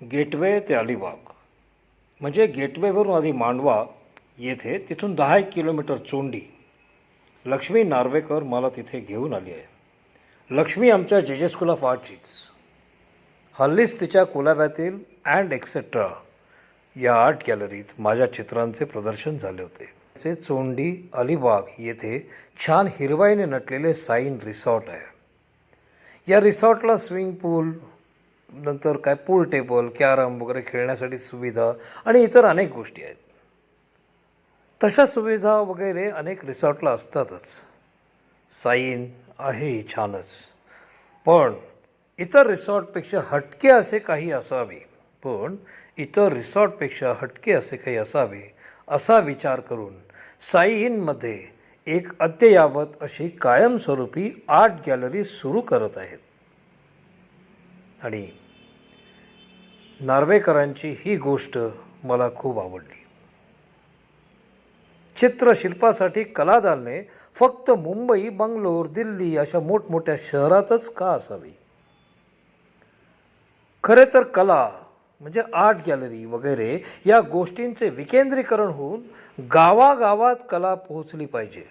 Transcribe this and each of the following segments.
Gateway ते अलिबाग. म्हणजे गेटवेवरून आधी मांडवा येथे तिथून दहा एक किलोमीटर चोंडी. लक्ष्मी नार्वेकर मला तिथे घेऊन आली आहे. लक्ष्मी आमच्या जे जे स्कूल ऑफ आर्टचीच हल्लीच तिच्या कुलाब्यातील अँड एक्सेट्रा या आर्ट गॅलरीत माझ्या चित्रांचे प्रदर्शन झाले होते. ते चोंडी अलिबाग येथे छान हिरवाईने नटलेले साईन रिसॉर्ट आहे. या रिसॉर्टला स्विमिंग पूल नंतर काय पूल टेबल कॅरम वगैरे खेळण्यासाठी सुविधा आणि इतर अनेक गोष्टी आहेत. तशा सुविधा वगैरे अनेक रिसॉर्टला असतातच. साईन आहे छानच. पण इतर रिसॉर्टपेक्षा हटके असे काही असावे. पण इतर रिसॉर्टपेक्षा हटके असे काही असावे असा विचार करून साईनमध्ये एक अद्ययावत अशी कायमस्वरूपी आर्ट गॅलरी सुरू करत आहेत. आणि नार्वेकरांची ही गोष्ट मला खूप आवडली. चित्रशिल्पासाठी कलादालने फक्त मुंबई बंगलोर दिल्ली अशा मोठमोठ्या शहरातच का असावी? खरे तर कला म्हणजे आर्ट गॅलरी वगैरे या गोष्टींचे विकेंद्रीकरण होऊन गावागावात कला पोहोचली पाहिजे.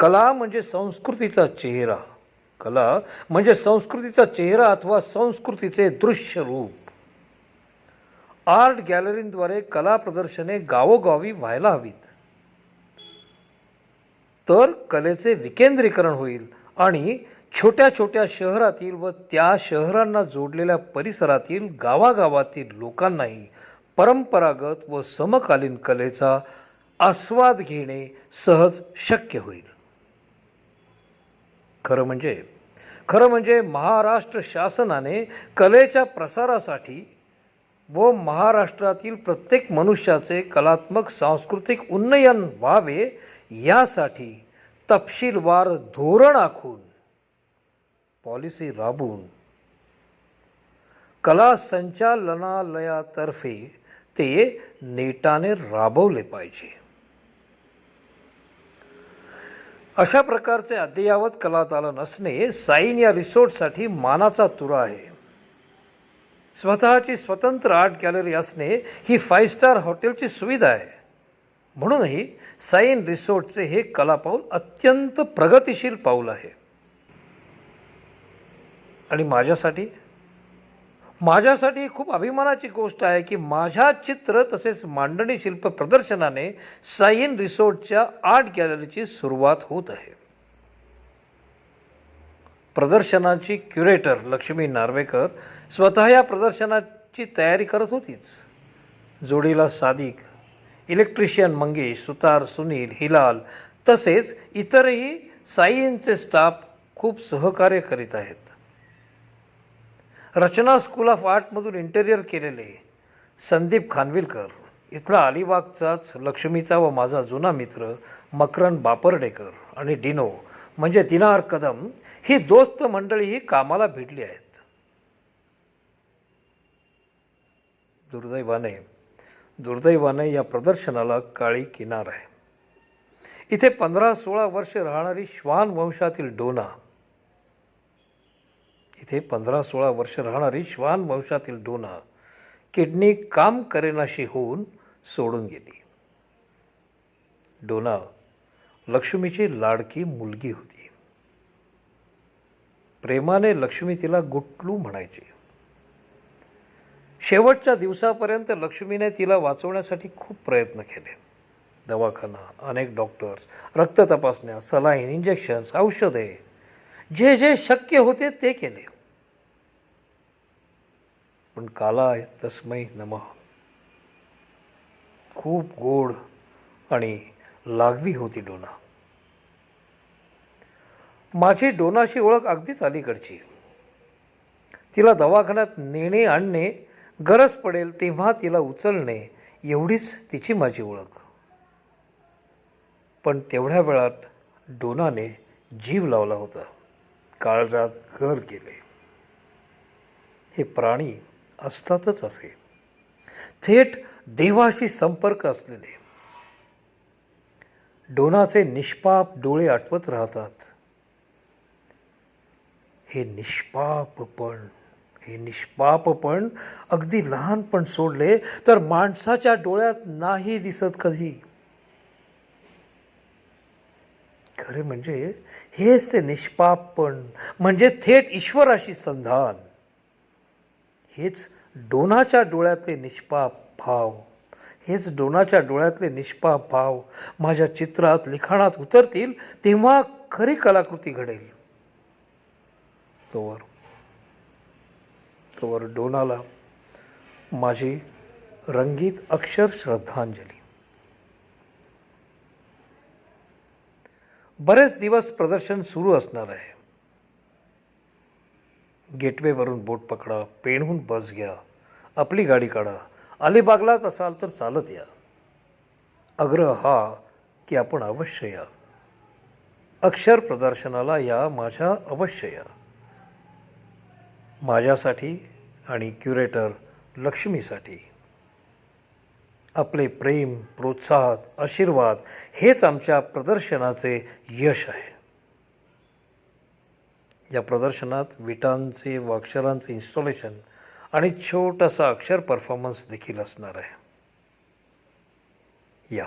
कला म्हणजे संस्कृतीचा चेहरा. कला म्हणजे संस्कृतीचा चेहरा अथवा संस्कृतीचे दृश्य रूप आर्ट गॅलरींद्वारे कला प्रदर्शने गावोगावी व्हायला हवीत. तर कलेचे विकेंद्रीकरण होईल आणि छोट्या छोट्या शहरातील व त्या शहरांना जोडलेल्या परिसरातील गावागावातील लोकांनाही परंपरागत व समकालीन कलेचा आस्वाद घेणे सहज शक्य होईल. खरं म्हणजे खरं म्हणजे महाराष्ट्र शासनाने कलेच्या प्रसारासाठी व महाराष्ट्रातील प्रत्येक मनुष्याचे कलात्मक सांस्कृतिक उन्नयन व्हावे यासाठी तपशीलवार धोरण आखून पॉलिसी राबवून कला संचालनालयातर्फे ते नेटाने राबवले पाहिजे. अशा प्रकारचे अद्ययावत कलातालन असणे साईन या रिसोर्टसाठी मानाचा तुरा आहे. स्वतःची स्वतंत्र आर्ट गॅलरी असणे ही फाईव्ह स्टार हॉटेलची सुविधा आहे. म्हणूनही साईन रिसोर्टचे हे कलापाऊल अत्यंत प्रगतिशील पाऊल आहे. आणि माझ्यासाठी माझ्यासाठी खूप अभिमानाची गोष्ट आहे की माझ्या चित्र तसेच मांडणी शिल्प प्रदर्शनाने साईन रिसोर्टच्या आर्ट गॅलरीची सुरुवात होत आहे. प्रदर्शनाची क्युरेटर लक्ष्मी नार्वेकर स्वतः या प्रदर्शनाची तयारी करत होतीच. जोडीला सादिक इलेक्ट्रिशियन मंगेश सुतार सुनील हिलाल तसेच इतरही साईनचे स्टाफ खूप सहकार्य करीत आहेत. रचना स्कूल ऑफ आर्टमधून इंटेरियर केलेले संदीप खानविलकर. इथला अलिबागचाच लक्ष्मीचा व माझा जुना मित्र मकरन बापर्डेकर आणि डिनो म्हणजे दिनार कदम ही दोस्त मंडळीही कामाला भिडली आहेत. दुर्दैवाने दुर्दैवाने या प्रदर्शनाला काळी किनार आहे. इथे पंधरा सोळा वर्ष राहणारी श्वान वंशातील डोना तिथे पंधरा सोळा वर्ष राहणारी श्वान वंशातील डोना किडनी काम करेनाशी होऊन सोडून गेली. डोना लक्ष्मीची लाडकी मुलगी होती. प्रेमाने लक्ष्मी तिला गुटलू म्हणायची. शेवटच्या दिवसापर्यंत लक्ष्मीने तिला वाचवण्यासाठी खूप प्रयत्न केले. दवाखाना अनेक डॉक्टर्स रक्त तपासण्या सलाईन इंजेक्शन्स औषधे जे जे शक्य होते ते केले. पण काला तस्मै नमः. खूप गोड आणि लागवी होती डोना. माझी डोनाशी ओळख अगदीच अलीकडची. तिला दवाखान्यात नेणे आणणे गरज पडेल तेव्हा तिला उचलणे एवढीच तिची माझी ओळख. पण तेवढ्या वेळात डोनाने जीव लावला होता. काळजात घर गेले. हे प्राणी असतातच असे. थेट देवाशी संपर्क असलेले. डोनाचे निष्पाप डोळे आठवत राहतात. हे निष्पापपण हे निष्पापपण अगदी लहानपण सोडले तर माणसाच्या डोळ्यात नाही दिसत कधी. खरे म्हणजे हेच ते निष्पापपण म्हणजे थेट ईश्वराशी संधान. हेच डोनाच्या डोळ्यातले निष्पाप भाव. हेच डोनाच्या डोळ्यातले निष्पाप भाव माझ्या चित्रात लिखाणात उतरतील तेव्हा खरी कलाकृती घडेल. तोवर तोवर डोनाला माझी रंगीत अक्षर श्रद्धांजली. बरेच दिवस प्रदर्शन सुरू असणार आहे. गेटवेवरून बोट पकडा पेणहून बस घ्या आपली गाडी काढा. अलिबागलाच असाल तर चालत या. आग्रह हा की आपण अवश्य या. अक्षर प्रदर्शनाला या माझ्या अवश्य या. माझ्यासाठी आणि क्युरेटर लक्ष्मीसाठी. आपले प्रेम प्रोत्साह आशीर्वाद हेच आमच्या प्रदर्शनाचे यश आहे. या प्रदर्शनात विटांचे व अक्षरांचे इन्स्टॉलेशन आणि छोटासा अक्षर परफॉर्मन्स देखील असणार आहे. या.